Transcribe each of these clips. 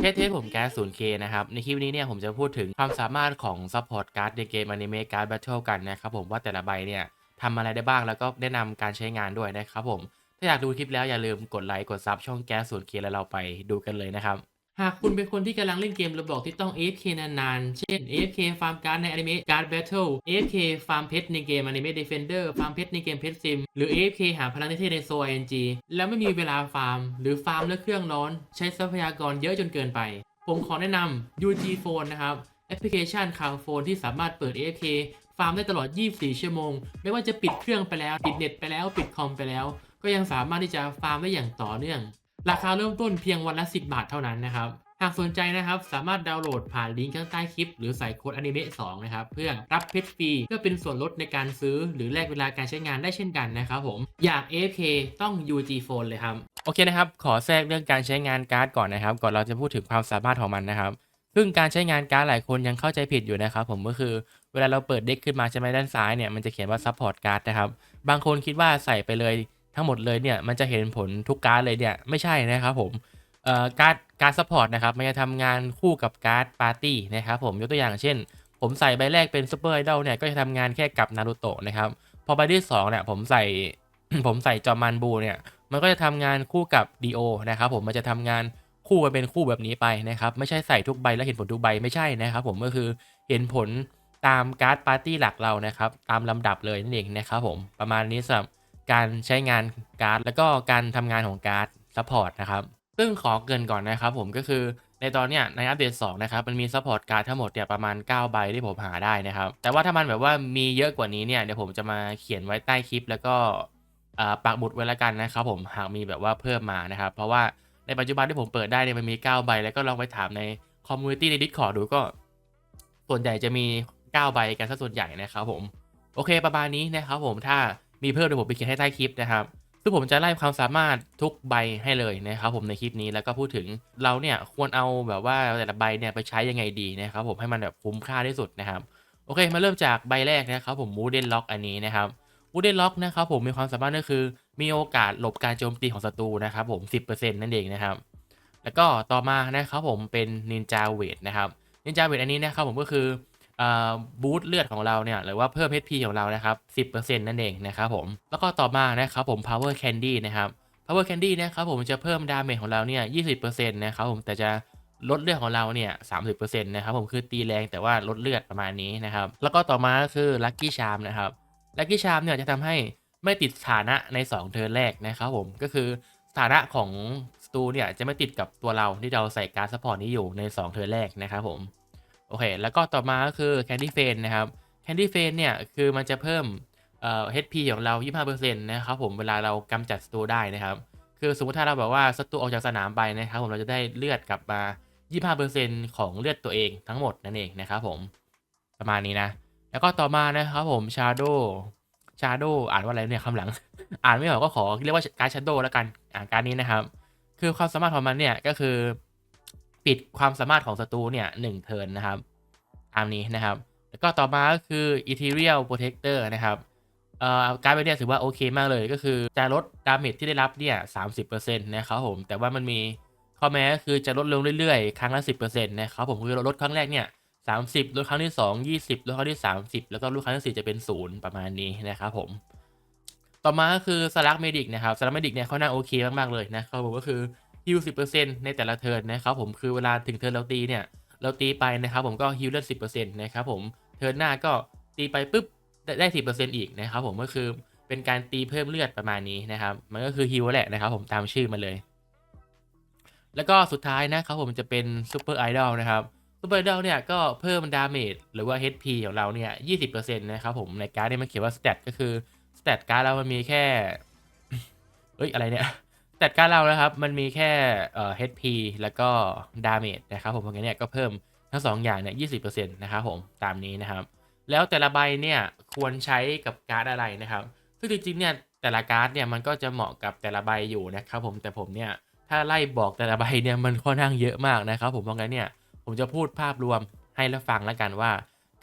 เทสเทสผมแก๊ส 0K นะครับ ในคลิปนี้เนี่ยผมจะพูดถึงความสามารถของซัพพอร์ตการ์ดในเกมอนิเมะการ์ดแบทเทิลกันนะครับผมว่าแต่ละใบเนี่ยทำอะไรได้บ้างแล้วก็แนะนำการใช้งานด้วยนะครับผม ถ้าอยากดูคลิปแล้วอย่าลืมกดไลค์กดซับช่องแก๊ส 0K แล้วเราไปดูกันเลยนะครับ หากคุณเป็นคนที่กำลังเล่นเกมระบอกที่ต้อง AFK นานๆ เช่น AFK ฟาร์มการ์ดใน Anime Card Battle AFK ฟาร์มเพชรในเกม Anime Defender ฟาร์มเพชรในเกมเพชรซิม หรือ AFK หาพลังเทพในโซ ING แล้วไม่มีเวลาฟาร์ม หรือฟาร์มแล้วเครื่องร้อน ใช้ทรัพยากรเยอะจนเกินไป ผมขอแนะนำ UG Phone นะครับแอปพลิเคชันคาวโฟนที่สามารถเปิด AFK ฟาร์มได้ตลอด 24 ชั่วโมง ไม่ว่าจะปิดเครื่องไปแล้ว ปิดเน็ตไปแล้ว ปิดคอมไปแล้ว ก็ยังสามารถที่จะฟาร์มได้อย่างต่อเนื่อง ราคาเริ่มต้นเพียงวันละ 10 บาทเท่านั้นนะครับ หากสนใจนะครับสามารถดาวน์โหลดผ่านลิงก์ข้างใต้คลิป หรือใส่โค้ดอนิเมะ2นะครับเพื่อรับเพชรฟรีเพื่อเป็นส่วนลดในการซื้อ หรือแลกเวลาการใช้งานได้เช่นกันนะครับผมอยาก AFK ต้อง UG Phone เลยครับโอเคนะครับ ขอแทรกเรื่องการใช้งานการ์ดก่อนนะครับ ก่อนเราจะพูดถึงความสามารถของมันนะครับ ซึ่งการใช้งานการ์ดหลายคนยังเข้าใจผิดอยู่นะครับ ผมก็คือเวลาเราเปิดเด็กขึ้นมาใช่ไหมด้านซ้ายเนี่ยมันจะเขียนว่า support card นะครับ บางคนคิดว่าใส่ไปเลย ทั้งหมดเลยเนี่ยมันจะเห็นผลทุกการ์ดเลยเนี่ยไม่ใช่นะครับผมการ์ดการซัพพอร์ตนะครับมันจะทำงานคู่กับการ์ดปาร์ตี้นะครับผมยกตัวอย่างเช่น ผมใส่ใบแรกเป็นซูเปอร์ไอดอลเนี่ยก็จะทำงานแค่กับนารูโตะนะครับพอใบที่สองเนี่ยผมใส่ผมใส่จอมันบูเนี่ยมันก็จะทำงานคู่กับดีโอนะครับผมมันจะทำงานคู่กันเป็นคู่แบบนี้ไปนะครับไม่ใช่ใส่ทุกใบแล้วเห็นผลทุกใบไม่ใช่นะครับผมก็คือเห็นผลตามการ์ดปาร์ตี้หลักเรานะครับตามลำดับเลยนั่นเองนะครับผมประมาณนี้สำหรับ การใช้งานการ์ด แล้วก็การทำงานของการ์ดซัพพอร์ตนะครับ ซึ่งขอเกินก่อนนะครับผมก็คือในตอนเนี้ยในอัปเดต2นะครับมันมีซัพพอร์ตการ์ดทั้งหมดเนี่ยประมาณ 9 ใบที่ผมหาได้นะครับ แต่ว่าถ้ามันแบบว่ามีเยอะกว่านี้เนี่ยเดี๋ยวผมจะมาเขียนไว้ใต้คลิป แล้วก็อ่าปักหมุดไว้แล้วกันนะครับผมหากมีแบบว่าเพิ่มมานะครับ เพราะว่าในปัจจุบันที่ผมเปิดได้เนี่ยมันมี 9 ใบ แล้วก็ลองไปถามในคอมมูนิตี้ใน Discord ดูก็ส่วนใหญ่จะมี 9 ใบกันซะส่วนใหญ่นะครับผม โอเคประมาณนี้นะครับผมถ้า มีเพิ่มเดี๋ยวผมไปเขียนให้ใต้คลิปนะครับซึ่งผมจะไล่ความสามารถทุกใบให้เลยนะครับผมในคลิปนี้แล้วก็พูดถึงเราเนี่ยควรเอาแบบว่าแต่ละใบเนี่ยไปใช้ยังไงดีนะครับผมให้มันแบบคุ้มค่าที่สุดนะครับโอเคมาเริ่มจากใบแรกนะครับผมมูเดนล็อกอันนี้นะครับวูดเดนล็อกนะครับผมมีความสามารถก็คือ มีโอกาสหลบการโจมตีของศัตรูนะครับผม 10%นั่นเองนะครับ แล้วก็ต่อมานะครับผมเป็นนินจาเวทนะครับนินจาเวทอันนี้นะครับผมก็คือ บูตเลือดของเราเนี่ยหรือว่าเพิ่ม HP ของเรานะครับ 10%นั่นเองนะครับผมแล้วก็ต่อมานะครับผม power candy นะครับ power candy นะครับผมจะเพิ่มดาเมจของเราเนี่ย 20%นะครับผมแต่จะลดเลือดของเราเนี่ย 30%นะครับผมคือตีแรงแต่ว่าลดเลือดประมาณนี้นะครับแล้วก็ต่อมาก็คือ lucky charm นะครับลั c กี้ชามเนี่ยจะทำให้ไม่ติดสถานะใน 2 เทิร์นแรกนะครับผมก็คือสถานะของสตูเนี่ยจะไม่ติดกับตัวเราที่เราใส่การ์ดซัพพอร์ตนี้อยู่ใน 2 เทิร์นแรกนะครับผม โอเค แล้วก็ต่อมาก็คือ Candy f a n นะครับ Candy f a n เนี่ย คือมันจะเพิ่มเอ่อ HP ของเรา 25%นะครับผมเวลาเรากำจัดสตูได้นะครับ คือสมมติถ้าเราแบบว่าสตูออกจากสนามไปนะครับผมเราจะได้เลือดกลับมา 25%ของเลือดตัวเองทั้งหมดนั่นเองนะครับผมประมาณนี้นะ แล้วก็ต่อมานะครับผม Shadow Shadow อ่านว่าอะไรเนี่ยคำหลัง อ่านไม่ออกก็ขอเรียกว่าการ Shadow แล้วกันอ่าการนี้นะครับ คือความสามารถของมันเนี่ยก็คือ ปิดความสามารถของศัตรูเนี่ยหนึ่งเทิร์นนะครับตามนี้นะครับ แล้วก็ต่อมาก็คือ Ethereal Protector นะครับเอ่อการเป็นเนี่ยถือว่าโอเคมากเลยก็คือจะลดดาเมจที่ได้รับเนี่ย30%นต์นะครับผม แต่ว่ามันมีข้อแม้ก็คือจะลดลงเรื่อยๆ ครั้งละ10%นต์นะครับผมคือเราลดครั้งแรกเนี่ย30ลดครั้งที่2 20ลดครั้งที่30แล้วก็ลดครั้งที่4จะเป็น0ประมาณนี้นะครับผม ต่อมาก็คือสลักเมดิกนะครับสลักเมดิกเนี่ยเขาน่าโอเคมากๆเลยนะครับผมก็คือ ฮิล10%ในแต่ละเทิร์นนะครับผมคือเวลาถึงเทิร์นเราตีเนี่ยเราตีไปนะครับผมก็ฮิลเลือด10%นะครับผมเทิร์นหน้าก็ตีไปปุ๊บได้ได้10%อีกนะครับผมก็คือเป็นการตีเพิ่มเลือดประมาณนี้นะครับ มันก็คือฮิลแหละนะครับผมตามชื่อมันเลย แล้วก็สุดท้ายนะครับผมจะเป็นซูเปอร์ไอดอลนะครับซูเปอร์ไอดอลเนี่ยก็เพิ่มดาเมจหรือว่า HP ของเราเนี่ย20%นะครับผมในการ์ดเนี่ยมันเขียนว่าสเตตก็คือสเตตการ์ดเรามันมีแค่เอ้ยอะไรเนี่ย สเตตการเรานะครับ มันมีแค่เอ่อ HP แล้วก็ดาเมจนะครับผมเพราะงั้นเนี่ยก็เพิ่มทั้งสองอย่างเนี่ย20%นะครับผมตามนี้นะครับ แล้วแต่ละใบเนี่ยควรใช้กับการ์ดอะไรนะครับ ซึ่งจริงๆเนี่ยแต่ละการ์ดเนี่ยมันก็จะเหมาะกับแต่ละใบอยู่นะครับผมแต่ผมเนี่ยถ้าไล่บอกแต่ละใบเนี่ยมันค่อนข้างเยอะมากนะครับ ผมเพราะงั้นเนี่ยผมจะพูดภาพรวมให้รับฟังแล้วกันว่า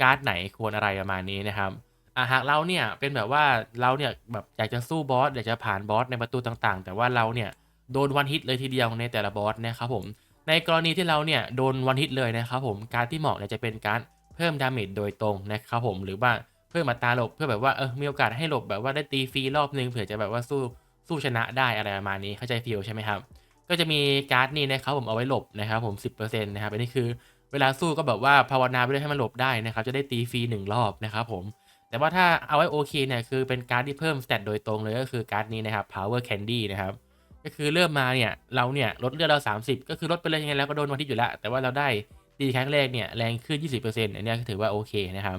การ์ดไหนควรอะไรประมาณนี้นะครับ อะหากเราเนี่ยเป็นแบบว่าเราเนี่ยแบบอยากจะสู้บอสอยากจะผ่านบอสในประตูต่างๆ แต่ว่าเราเนี่ยโดนวันฮิตเลยทีเดียวในแต่ละบอสนะครับผม ในกรณีที่เราเนี่ยโดนวันฮิตเลยนะครับผมการที่เหมาะเนี่ยจะเป็นการเพิ่มดาเมจโดยตรงนะครับผมหรือว่าเพิ่มอัตาหลบเพื่อแบบว่าเออมีโอกาสให้หลบแบบว่าได้ตีฟรีรอบนึงเผื่อจะแบบว่าสู้สู้ชนะได้อะไรประมาณนี้เข้าใจฟีลใช่ไหมครับก็จะมีการ์ดนี้นะครับผมเอาไว้หลบนะครับผม 10%นะครับอันนี้คือเวลาสู้ก็แบบว่าภาวนาไปด้วยให้มันหลบได้นะครับจะได้ตีฟรีหนึ่งรอบนะครับผม แต่ว่าถ้าเอาไว้โอเคเนี่ยคือเป็นการ์ดที่เพิ่มสเตตโดยตรงเลยก็คือการ์ดนี้นะครับ power candy นะครับก็คือเริ่มมาเนี่ยเราเนี่ยลดเลือดเรา 30 ก็คือลดไปเลยยังไงแล้วก็โดนวันที่อยู่แล้ว แต่ว่าเราได้ตีครั้งแรกเนี่ยแรงขึ้น 20%อันเนี้ก็ถือว่าโอเคนะครับ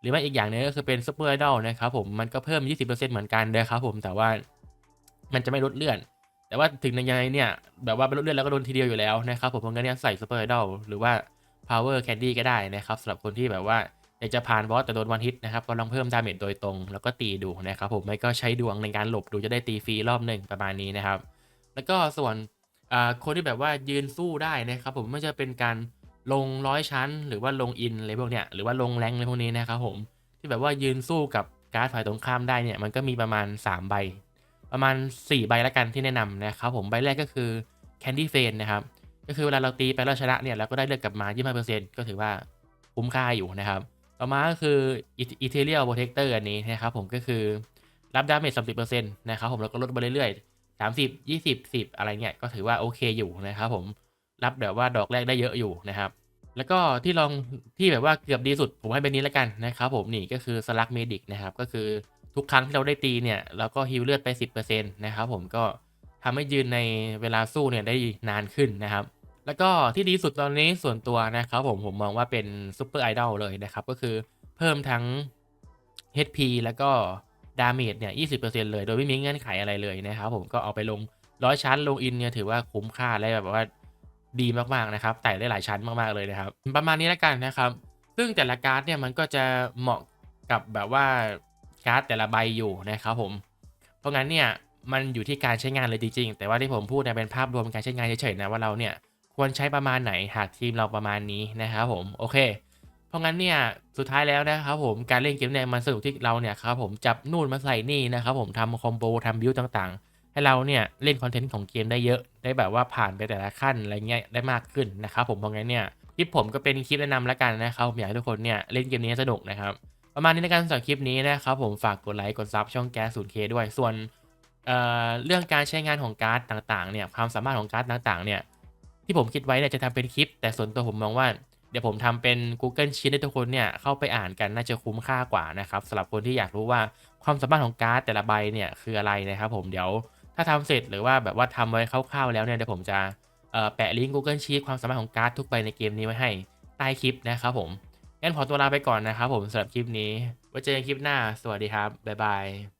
หรือว่าอีกอย่างหนึงก็คือเป็นซูเปอร์ไอดอลนะครับผมมันก็เพิ่ม 20%เหมือนกันนะครับผมแต่ว่ามันจะไม่ลดเลือดแต่ว่าถึงยังไงเนี่ยแบบว่าไปลดเลือดแล้วก็โดนทีเดียวอยู่แล้วนะครับผมเพราะงั้นเนี่ยใส่ซูเปอร์ไอดอลหรือว่า power candy ก็ได้นะครับสำหรับคนที่แบบว่า อยากจะผ่านบอสแต่โดนวันฮิตนะครับก็ลองเพิ่มดาเมจโดยตรง แล้วก็ตีดูนะครับผมไม่ก็ใช้ดวงในการหลบดูจะได้ตีฟรีรอบหนึ่งประมาณนี้นะครับ แล้วก็ส่วนคนที่แบบว่ายืนสู้ได้นะครับผมไม่ว่าจะเป็นการลงร้อยชั้น หรือว่าลงอินอะไรพวกเนี้ยหรือว่าลงแรงอะไรพวกนี้นะครับผมที่แบบว่ายืนสู้กับการ์ดฝ่ายตรงข้ามได้เนี่ยมันก็มีประมาณ 3 ใบ ประมาณ 4 ใบละกันที่แนะนำนะครับผมใบแรกก็คือ Candy f a n นะครับก็คือเวลาเราตีไปแล้วชนะเนี่ยเราก็ได้เลือดกลับมา 25%ก็ถือว่าคุ้มค่าอยู่นะครับ ต่อมาก็คือ Ethereal Protector อันนี้นะครับผมก็คือรับดาเมจ30%นต์นะครับผมแล้วก็ลดไปเรื่อยๆ30 20 10อะไรเงี้ยก็ถือว่าโอเคอยู่นะครับผมรับแบบว่าดอกแรกได้เยอะอยู่นะครับ แล้วก็ที่ลองที่แบบว่าเกือบดีสุดผมให้เป็นนี้แล้วกันนะครับผมนี่ก็คือสลักเมดิกนะครับก็คือทุกครั้งที่เราได้ตีเนี่ยเราก็ฮิวเลือดไป 10%นะครับผมก็ทำให้ยืนในเวลาสู้เนี่ยได้นานขึ้นนะครับ แล้วก็ที่ดีสุดตอนนี้ส่วนตัวนะครับผมผมมองว่าเป็นซูเปอร์ไอดอลเลยนะครับ ก็คือเพิ่มทั้ง HP แล้วก็ดาเมจเนี่ย 20%เลย โดยไม่มีเงื่อนไขอะไรเลยนะครับ ผมก็เอาไปลงร้อยชั้นลงอินเนี่ยถือว่าคุ้มค่าและแบบว่าดีมากๆนะครับไต่ได้หลายชั้นมากๆเลยนะครับ ประมาณนี้แล้วกันนะครับ ซึ่งแต่ละการ์ดเนี่ยมันก็จะเหมาะกับแบบว่าการ์ดแต่ละใบอยู่นะครับผม เพราะงั้นเนี่ยมันอยู่ที่การใช้งานเลยจริงๆ แต่ว่าที่ผมพูดเนี่ยเป็นภาพรวมการใช้งานเฉยๆนะว่าเราเนี่ย ควรใช้ประมาณไหนหากทีมเราประมาณนี้นะครับผมโอเค เพราะงั้นเนี่ยสุดท้ายแล้วนะครับผมการเล่นเกมเนี่ยมันสนุกที่เราเนี่ยครับผมจับนู่นมาใส่นี่นะครับผมทำคอมโบทำบิวต่างๆ ให้เราเนี่ยเล่นคอนเทนต์ของเกมได้เยอะ ได้แบบว่าผ่านไปแต่ละขั้นอะไรเงี้ยได้มากขึ้นนะครับผมเพราะงั้นเนี่ยคลิปผมก็เป็นคลิปแนะนำล้วกันนะครับผมอยากให้ทุกคนเนี่ยเล่นเกมนี้สนุกนะครับประมาณนี้ในการสำหรับคลิปนี้นะครับผมฝากกดไลค์กดซับช่องแก๊ส 0K ด้วยส่วนเเรื่องการใช้งานของการ์ดต่างๆเนี่ยความสามารถของการ์ดต่างๆเนี่ย ที่ผมคิดไว้เนี่ยจะทำเป็นคลิป แต่ส่วนตัวผมมองว่าเดี๋ยวผมทำเป็น Google Sheet ให้ทุกคนเนี่ยเข้าไปอ่านกันน่าจะคุ้มค่ากว่านะครับสำหรับคนที่อยากรู้ว่าความสามารถของการ์ดแต่ละใบเนี่ยคืออะไรนะครับผมเดี๋ยวถ้าทำเสร็จหรือว่าแบบว่าทำไว้คร่าวๆแล้วเนี่ยเดี๋ยวผมจะแปะลิงก์ Google Sheet ความสามารถของการ์ดทุกใบในเกมนี้ไว้ให้ใต้คลิปนะครับผมงั้นขอตัวลาไปก่อนนะครับผมสำหรับคลิปนี้ไว้เจอกันคลิปหน้า สวัสดีครับบ๊ายบาย